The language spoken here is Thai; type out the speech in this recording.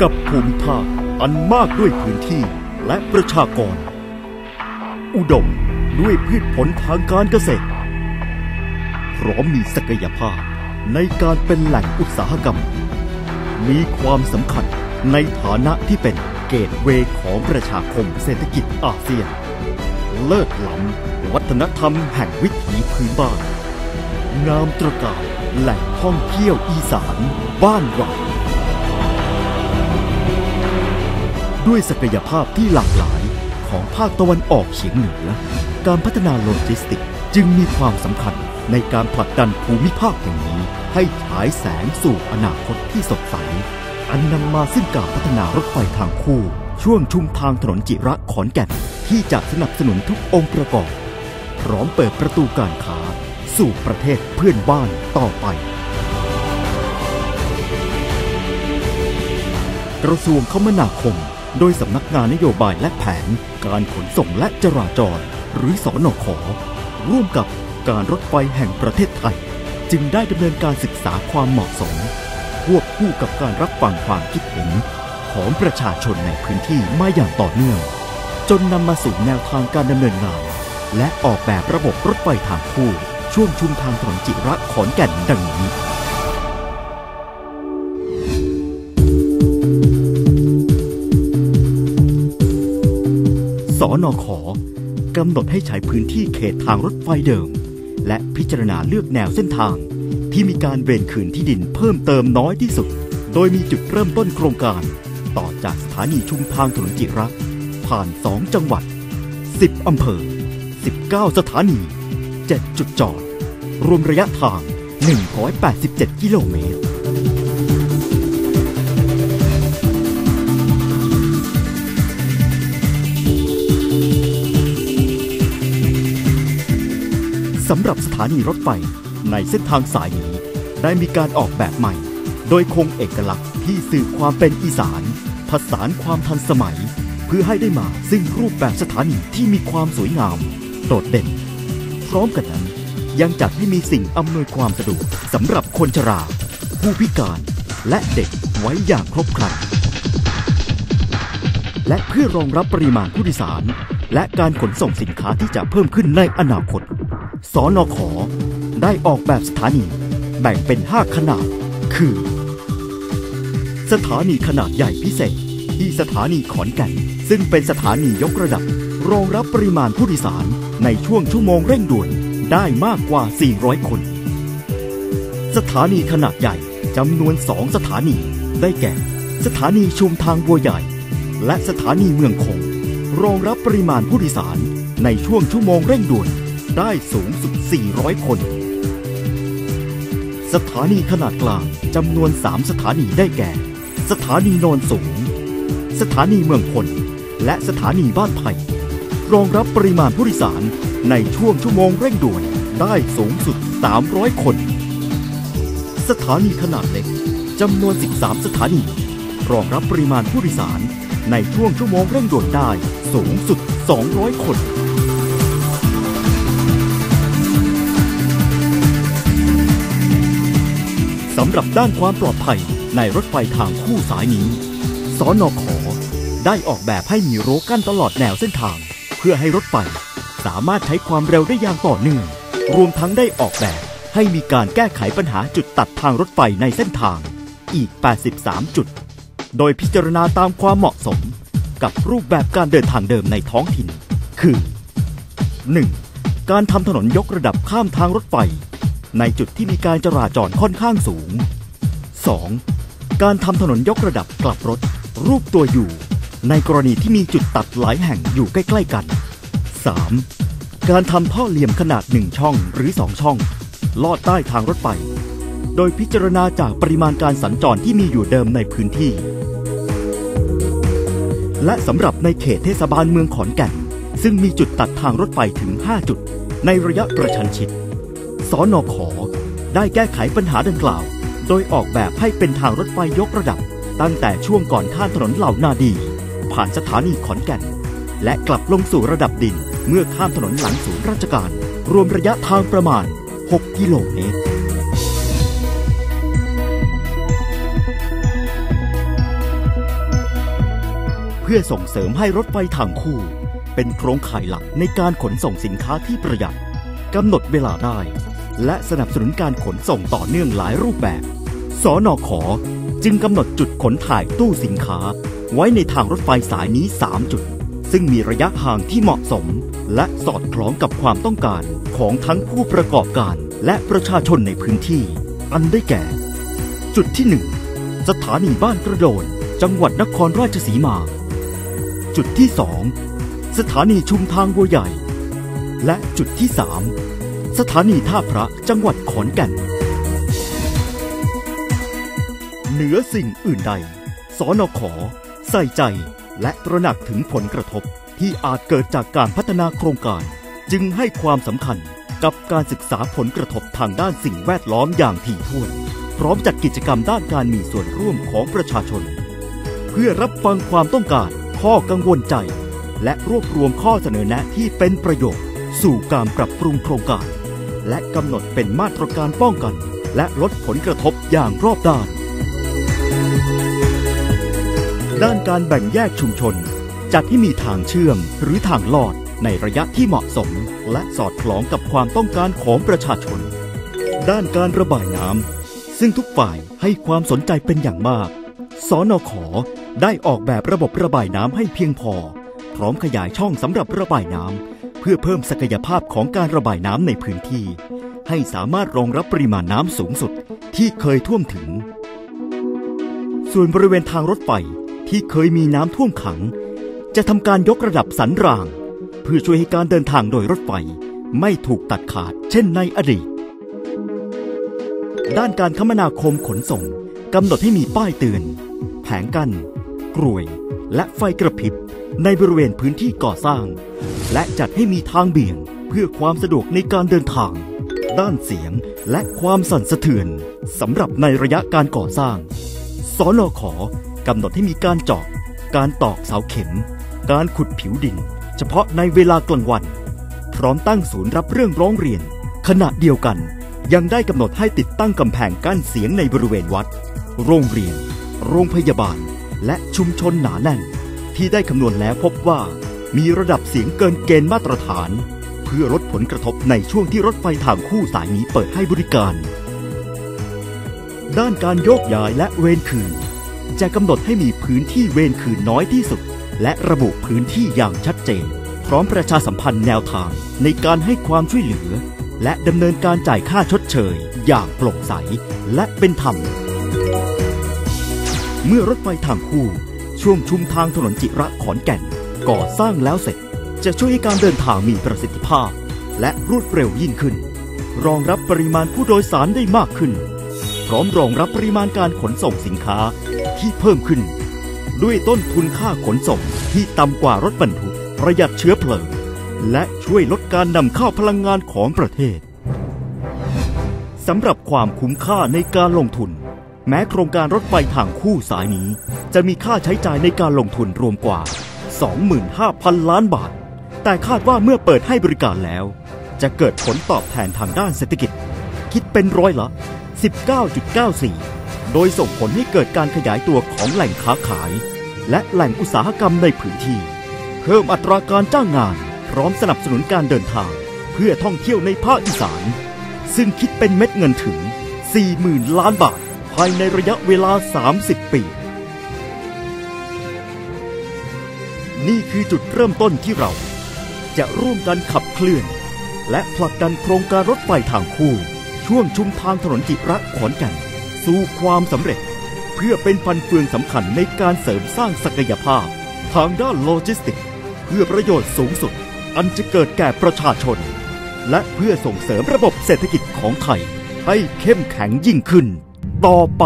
กับภูมิภาคอันมากด้วยพื้นที่และประชากร อุดมด้วยพืชผลทางการเกษตร พร้อมมีศักยภาพในการเป็นแหล่งอุตสาหกรรม มีความสำคัญในฐานะที่เป็นเกตเวของประชาคมเศรษฐกิจอาเซียน เลิศล้ำวัฒนธรรมแห่งวิถีพื้นบ้าน งามตระการแหล่งท่องเที่ยวอีสานบ้านเรา ด้วยศักยภาพที่หลากหลายของภาคตะวันออกเฉียงเหนือ การพัฒนาโลจิสติกจึงมีความสำคัญในการผลักดันภูมิภาคแห่งนี้ ให้ฉายแสงสู่อนาคตที่สดใส อันนำมาซึ่งการพัฒนารถไฟทางคู่ ช่วงชุมทางถนนจิระขอนแก่นที่จะสนับสนุนทุกองค์ประกอบ พร้อมเปิดประตูการค้า สู่ประเทศเพื่อนบ้านต่อไป กระทรวงคมนาคม โดยสำนักงานนโยบายและแผน การขนส่งและจราจร หรือสอนอขอร่วมกับการรถไฟแห่งประเทศไทย จึงได้ดำเนินการศึกษาความเหมาะสมควบคู่กับการรับฟังความคิดเห็น ของประชาชนในพื้นที่มาอย่างต่อเนื่อง จนนำมาสู่แนวทางการดำเนินงาน และออกแบบระบบรถไฟทางคู่ ช่วงชุมทางถนนจิระขอนแก่นดังนี้ นอขอกำหนดให้ใช้พื้นที่เขตทางรถไฟเดิม และพิจารณาเลือกแนวเส้นทาง ที่มีการเวนคืนที่ดินเพิ่มเติมน้อยที่สุด โดยมีจุดเริ่มต้นโครงการ ต่อจากสถานีชุมทางถนนจิระผ่าน 2 จังหวัด 10 อำเภอ 19 สถานี 7 จุดจอด รวมระยะทาง 187 กิโลเมตร สำหรับสถานีรถไฟในเส้นทางสายนี้ ได้มีการออกแบบใหม่ โดยคงเอกลักษณ์ที่สื่อความเป็นอีสาน ผสานความทันสมัย เพื่อให้ได้มาซึ่งรูปแบบสถานีที่มีความสวยงาม โดดเด่น พร้อมกันนั้น ยังจัดให้มีสิ่งอำนวยความสะดวกสำหรับคนชรา ผู้พิการและเด็กไว้อย่างครบครันและเพื่อรองรับปริมาณผู้โดยสาร และการขนส่งสินค้าที่จะเพิ่มขึ้นในอนาคต สอนอขอได้ออกแบบสถานี แบ่งเป็น 5 ขนาด คือ สถานีขนาดใหญ่พิเศษ ที่สถานีขอนแก่น ซึ่งเป็นสถานียกระดับ รองรับปริมาณผู้โดยสารในช่วงชั่วโมงเร่งด่วนได้มากกว่า 400 คน สถานีขนาดใหญ่จำนวน 2 สถานี ได้แก่ สถานีชุมทางบัวใหญ่ และสถานีเมืองคง รองรับปริมาณผู้โดยสารในช่วงชั่วโมงเร่งด่วน ได้สูงสุด 400 คน สถานีขนาดกลางจำนวน 3 สถานีได้แก่ สถานีโนนสูง สถานีเมืองพล และสถานีบ้านไผ่รองรับปริมาณผู้โดยสารในช่วงชั่วโมงเร่งด่วนได้สูงสุด 300 คน สถานีขนาดเล็กจำนวน 13 สถานี รองรับปริมาณผู้โดยสารในช่วงชั่วโมงเร่งด่วนได้สูงสุด 200 คน สำหรับด้านความปลอดภัยในรถไฟทางคู่สายนี้ สอนอขอได้ออกแบบให้มีรั้วกั้นตลอดแนวเส้นทาง เพื่อให้รถไฟสามารถใช้ความเร็วได้อย่างต่อเนื่อง รวมทั้งได้ออกแบบให้มีการแก้ไขปัญหาจุดตัดทางรถไฟในเส้นทางอีก 83 จุด โดยพิจารณาตามความเหมาะสมกับรูปแบบการเดินทางเดิมในท้องถิ่น คือ 1. การทำถนนยกระดับข้ามทางรถไฟ ในจุดที่มีการจราจรค่อนข้างสูง 2. การทำถนนยกระดับกลับรถ รูปตัวอยู่ ในกรณีที่มีจุดตัดหลายแห่งอยู่ใกล้ ๆ กัน 3. การทำท่อเหลี่ยมขนาด 1 ช่องหรือ 2 ช่อง ลอดใต้ทางรถไฟโดยพิจารณาจากปริมาณการสัญจรที่มีอยู่เดิมในพื้นที่ และสำหรับในเขตเทศบาลเมืองขอนแก่น ซึ่งมีจุดตัดทางรถไฟถึง 5 จุด ในระยะประชันชิด สอนอขอได้แก้ไขปัญหาดังกล่าว โดยออกแบบให้เป็นทางรถไฟยกระดับ ตั้งแต่ช่วงก่อนข้ามถนนเหล่านาดี ผ่านสถานีขอนแก่น และกลับลงสู่ระดับดินเมื่อข้ามถนนหลังศูนย์ราชการ รวมระยะทางประมาณ 6 กิโลเมตรสพื่อส่งเสริมให้รถไฟทางคู่ เป็นโครงข่ายหลักในการขนส่งสินค้าที่ประหยัดกำหนดเวลาได้ และสนับสนุนการขนส่งต่อเนื่องหลายรูปแบบสอนอขอจึงกำหนดจุดขนถ่ายตู้สินค้า ไว้ในทางรถไฟสายนี้ 3 จุด ซึ่งมีระยะห่างที่เหมาะสม และสอดคล้องกับความต้องการของทั้งผู้ประกอบการและประชาชนในพื้นที่ อันได้แก่ จุดที่ 1 สถานีบ้านกระโดน จังหวัดนครราชสีมา จุดที่ 2 สถานีชุมทางบัวใหญ่ และจุดที่ 3 สถานีท่าพระจังหวัดขอนแก่น เหนือสิ่งอื่นใด สนขใส่ใจและตระหนักถึงผลกระทบที่อาจเกิดจากการพัฒนาโครงการ จึงให้ความสำคัญกับการศึกษาผลกระทบทางด้านสิ่งแวดล้อมอย่างถี่ถ้วน พร้อมจัดกิจกรรมด้านการมีส่วนร่วมของประชาชน เพื่อรับฟังความต้องการ ข้อกังวลใจ และรวบรวมข้อเสนอแนะที่เป็นประโยชน์ สู่การปรับปรุงโครงการ และกำหนดเป็นมาตรการป้องกัน และลดผลกระทบอย่างรอบด้าน ด้านการแบ่งแยกชุมชน จัดให้มีทางเชื่อมหรือทางลอดในระยะที่เหมาะสม และสอดคล้องกับความต้องการของประชาชน ด้านการระบายน้ำซึ่งทุกฝ่ายให้ความสนใจเป็นอย่างมาก สนขได้ออกแบบระบบระบายน้ำให้เพียงพอ พร้อมขยายช่องสำหรับระบายน้ำ พื่อเพิ่มศักยภาพของการระบายน้ำในพื้นที่ ให้สามารถรองรับปริมาณน้ำสูงสุดที่เคยท่วมถึง ส่วนบริเวณทางรถไฟที่เคยมีน้ำท่วมขัง จะทำการยกระดับสันราง เพื่อช่วยให้การเดินทางโดยรถไฟไม่ถูกตัดขาดเช่นในอดีต ด้านการคมนาคมขนส่งกำหนดให้มีป้ายเตือน แผงกั้นกรวย และไฟกระพริบในบริเวณพื้นที่ก่อสร้างและจัดให้มีทางเบี่ยงเพื่อความสะดวกในการเดินทาง ด้านเสียงและความสั่นสะเทือนสำหรับในระยะการก่อสร้าง สนขกำหนดให้มีการเจาะการตอกเสาเข็ม การขุดผิวดิน เฉพาะในเวลากลางวัน พร้อมตั้งศูนย์รับเรื่องร้องเรียน ขณะเดียวกันยังได้กำหนดให้ติดตั้งกำแพงกั้นเสียงในบริเวณวัด โรงเรียน โรงพยาบาล และชุมชนหนาแน่น ที่ได้คำนวณแล้วพบว่า มีระดับเสียงเกินเกณฑ์มาตรฐาน เพื่อลดผลกระทบในช่วงที่รถไฟทางคู่สายนี้เปิดให้บริการ ด้านการโยกย้ายและเวรคืน จะกำหนดให้มีพื้นที่เวรคืนน้อยที่สุด และระบุพื้นที่อย่างชัดเจน พร้อมประชาสัมพันธ์แนวทางในการให้ความช่วยเหลือ และดำเนินการจ่ายค่าชดเชย อย่างโปร่งใสและเป็นธรรม เมื่อรถไฟทางคู่ช่วงชุมทางถนนจิระขอนแก่น ก่อสร้างแล้วเสร็จ จะช่วยให้การเดินทางมีประสิทธิภาพ และรวดเร็วยิ่งขึ้น รองรับปริมาณผู้โดยสารได้มากขึ้น พร้อมรองรับปริมาณการขนส่งสินค้าที่เพิ่มขึ้น ด้วยต้นทุนค่าขนส่งที่ต่ำกว่ารถบรรทุกประหยัดเชื้อเพลิง และช่วยลดการนำเข้าพลังงานของประเทศสำหรับความคุ้มค่าในการลงทุน แม้โครงการรถไฟทางคู่สายนี้ จะมีค่าใช้จ่ายในการลงทุนรวมกว่า 25,000 ล้านบาท แต่คาดว่าเมื่อเปิดให้บริการแล้ว จะเกิดผลตอบแทนทางด้านเศรษฐกิจ คิดเป็นร้อยละ 19.94 โดยส่งผลให้เกิดการขยายตัวของแหล่งค้าขาย และแหล่งอุตสาหกรรมในพื้นที่ เพิ่มอัตราการจ้างงาน พร้อมสนับสนุนการเดินทาง เพื่อท่องเที่ยวในภาคอีสาน ซึ่งคิดเป็นเม็ดเงินถึง 40,000 ล้านบาท ภายในระยะเวลา 30 ปี นี่คือจุดเริ่มต้นที่เรา จะร่วมกันขับเคลื่อน และผลักดันโครงการรถไฟทางคู่ ช่วงชุมทางถนนจิระขอนแก่นสู่ความสำเร็จ เพื่อเป็นฟันเฟืองสำคัญในการเสริมสร้างศักยภาพ ทางด้านโลจิสติกส์เพื่อประโยชน์สูงสุด อันจะเกิดแก่ประชาชน และเพื่อส่งเสริมระบบเศรษฐกิจของไทย ให้เข้มแข็งยิ่งขึ้น ต่อไป